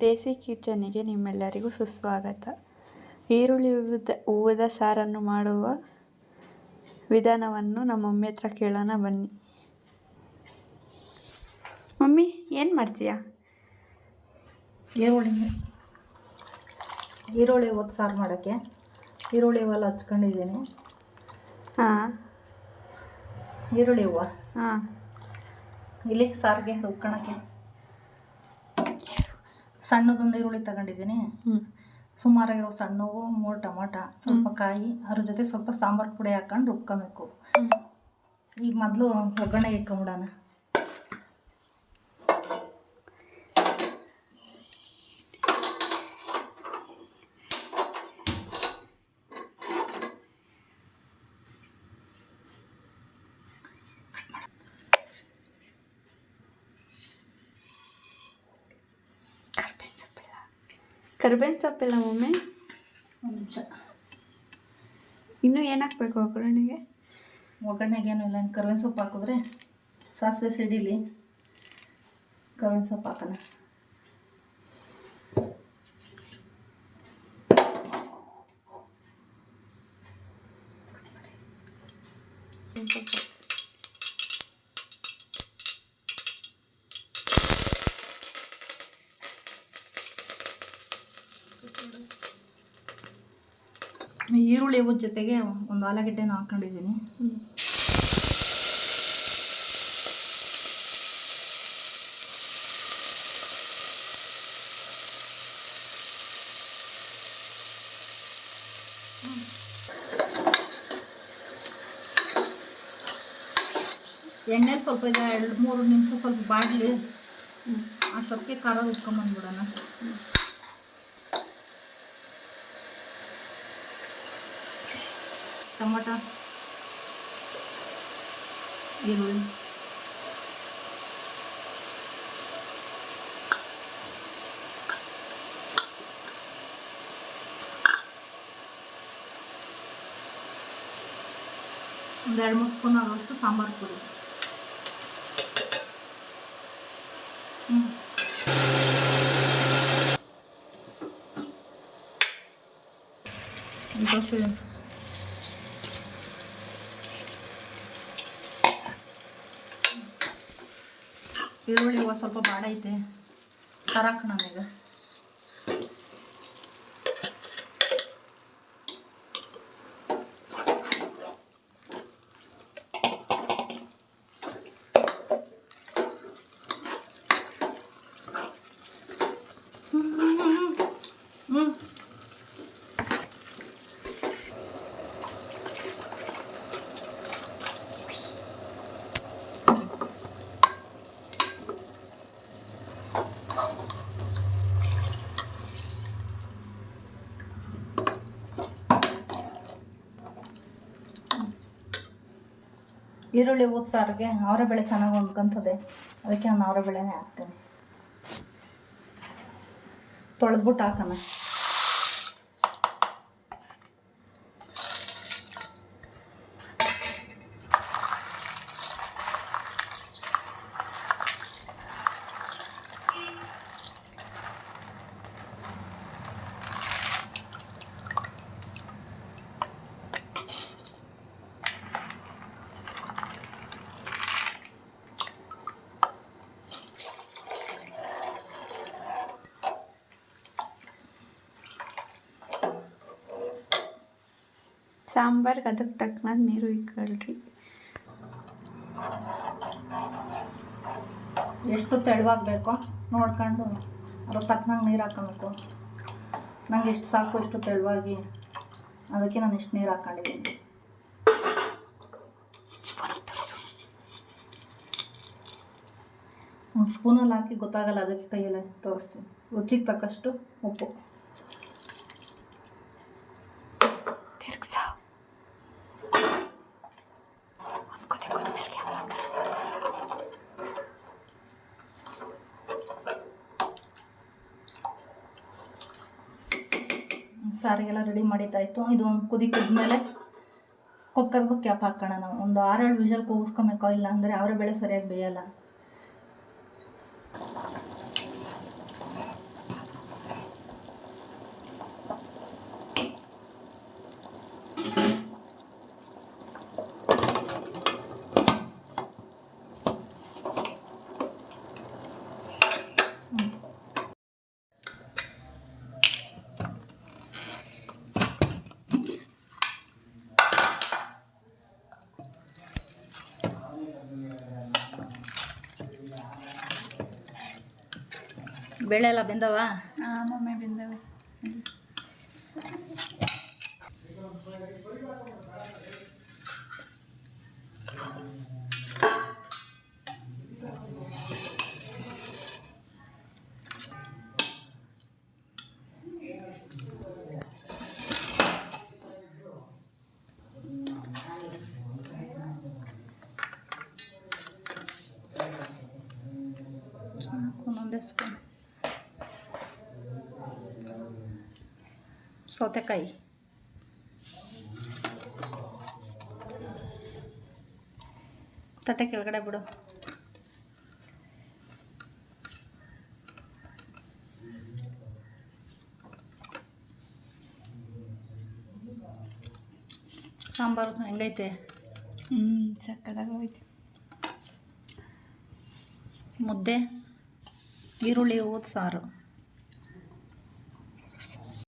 ದೇಸಿ ಕಿಚನಿಗೆ ನಿಮ್ಮೆಲ್ಲರಿಗೂ ಸುಸ್ವಾಗತ. ಈರುಳ್ಳಿ ಹೂವುದ ಹೂವದ ಸಾರನ್ನು ಮಾಡುವ ವಿಧಾನವನ್ನು ನಮ್ಮ ಮಮ್ಮಿ ಹತ್ರ ಕೇಳೋಣ ಬನ್ನಿ. ಮಮ್ಮಿ ಏನು ಮಾಡ್ತೀಯಾ? ಈರುಳ್ಳಿ. ಈರುಳ್ಳಿ ಒತ್ತು ಸಾರು ಮಾಡೋಕ್ಕೆ ಈರುಳ್ಳಿ ಹೂವೆಲ್ಲ ಹಚ್ಕೊಂಡಿದ್ದೀನಿ. ಹಾಂ. ಈರುಳ್ಳಿ ಹೂವು. ಹಾಂ. ಇಲ್ಲಿ ಸಾರಿಗೆ ರುಬ್ಕೊಳಕ್ಕೆ. ಸಣ್ಣದೊಂದು ಈರುಳ್ಳಿ ತಗೊಂಡಿದ್ದೀನಿ. ಸುಮಾರಾಗಿರೋ ಸಣ್ಣವು ಮೂರು ಟೊಮಾಟ ಸ್ವಲ್ಪ ಕಾಯಿ ಅದ್ರ ಜೊತೆ ಸ್ವಲ್ಪ ಸಾಂಬಾರು ಪುಡಿ ಹಾಕೊಂಡು ರುಬ್ಕೊಬೇಕು. ಈಗ ಮೊದಲು ಒಗ್ಗರಣೆ ಇಟ್ಕೊಂಬಿಡೋಣ. ಕರ್ಬೇವಿನ ಸೊಪ್ಪಿಲ್ಲ ಮಮ್ಮಿ ಇನ್ನೂ ಏನು ಹಾಕ್ಬೇಕು ಒಗ್ಗರಣೆಗೆ? ಒಗ್ಗರಣೆಗೆ ಏನು ಇಲ್ಲ. ಕರ್ಬೇವಿನ ಸೊಪ್ಪು ಹಾಕಿದ್ರೆ ಸಾಸಿವೆ ಸಿಡಿಲಿ ಕರ್ಬೇವಿನ ಸೊಪ್ಪು ಹಾಕೋಣ. ಈರುಳ್ಳಿ ಜೊತೆಗೆ ಒಂದು ಆಲೂಗಡ್ಡೆನ ಹಾಕೊಂಡಿದ್ದೀನಿ ಎಣ್ಣೆ ಸ್ವಲ್ಪ ಇದೆ, ಎರಡು ಮೂರು ನಿಮಿಷ ಸ್ವಲ್ಪ ಬಾಡಲಿ. ಸೊಪ್ಪಿಗೆ ಖಾರ ಉಟ್ಕೊಂಬಂದ್ಬಿಡೋಣ ಟೊಮಟ ಈರುಳ್ಳಿ ಒಂದು ಎರಡು ಮೂರು ಸ್ಪೂನ್ ಆಗುವಷ್ಟು ಸಾಂಬಾರು ಪುಡಿ ಹ್ಞೂ ಈರುಳ್ಳಿ ಸ್ವಲ್ಪ ಬಾಡೈತೆ. ಐತೆ ಈಗ ಹ್ಞೂ ಈರುಳ್ಳಿ ಊದ್ ಸಾರಿಗೆ ಅವರ ಬೆಳೆ ಚೆನ್ನಾಗಿ ಹೊಂದ್ಕೊಂತದೆ. ಅದಕ್ಕೆ ನಾನು ಅವರ ಬೆಳೆನೇ ಹಾಕ್ತೇನೆ. ತೊಳೆದ್ಬಿಟ್ಟು ಹಾಕೋಣ. ಸಾಂಬಾರ್ಗೆ ಅದಕ್ಕೆ ತಕ್ಕನಾಗ ನೀರು ಇಕ್ಕೊಳ್ರಿ. ಎಷ್ಟು ತೆಳುವಾಗಬೇಕು ನೋಡ್ಕೊಂಡು ಅದ್ರ ತಕ್ಕನಂಗೆ ನೀರು ಹಾಕೋಬೇಕು. ನಂಗೆ ಎಷ್ಟು ಸಾಕು ಎಷ್ಟು ತೆಳುವಾಗಿ ಅದಕ್ಕೆ ನಾನು ಇಷ್ಟು ನೀರು ಹಾಕ್ಕೊಂಡಿದ್ದೀನಿ ಒಂದು ಸ್ಪೂನಲ್ಲಿ ಹಾಕಿ ಗೊತ್ತಾಗಲ್ಲ ಅದಕ್ಕೆ ಕೈಯಲ್ಲೇ ತೋರಿಸ್ತೀನಿ. ರುಚಿಗೆ ತಕ್ಕಷ್ಟು ಉಪ್ಪು. ಸಾರಿಗೆಲ್ಲ ರೆಡಿ ಮಾಡಿದ್ದಾಯಿತು. ಇದು ಒಂದು ಕುದಿ ಕುದ್ಮೇಲೆ ಕುಕ್ಕರ್ಗೂ ಕ್ಯಾಪ್ ಹಾಕೋಣ ನಾವು. ಒಂದು ಆರೇಳು ವಿಷಲ್ ಕೂಗಿಸ್ಕೊಬೇಕು ಇಲ್ಲ ಅಂದರೆ ಅವರೇ ಬೆಳೆ ಸರಿಯಾಗಿ ಬೇಯಲ್ಲ. ಬೇಳೆ ಎಲ್ಲ ಬೆಂದವ ಹಾಂ ಮಮ್ಮಿ ಬೆಂದವೆ ಸಾಕು ಒಂದೊಂದೇ ಸೌತೆಕಾಯಿ ತಟ್ಟೆ ಕೆಳಗಡೆ ಬಿಡು ಸಾಂಬಾರು ಹೆಂಗೈತೆ ಹ್ಞೂ ಸಕ್ಕದಾಗ ಮುದ್ದೆ ಈರುಳ್ಳಿ ಊದ ಸಾರು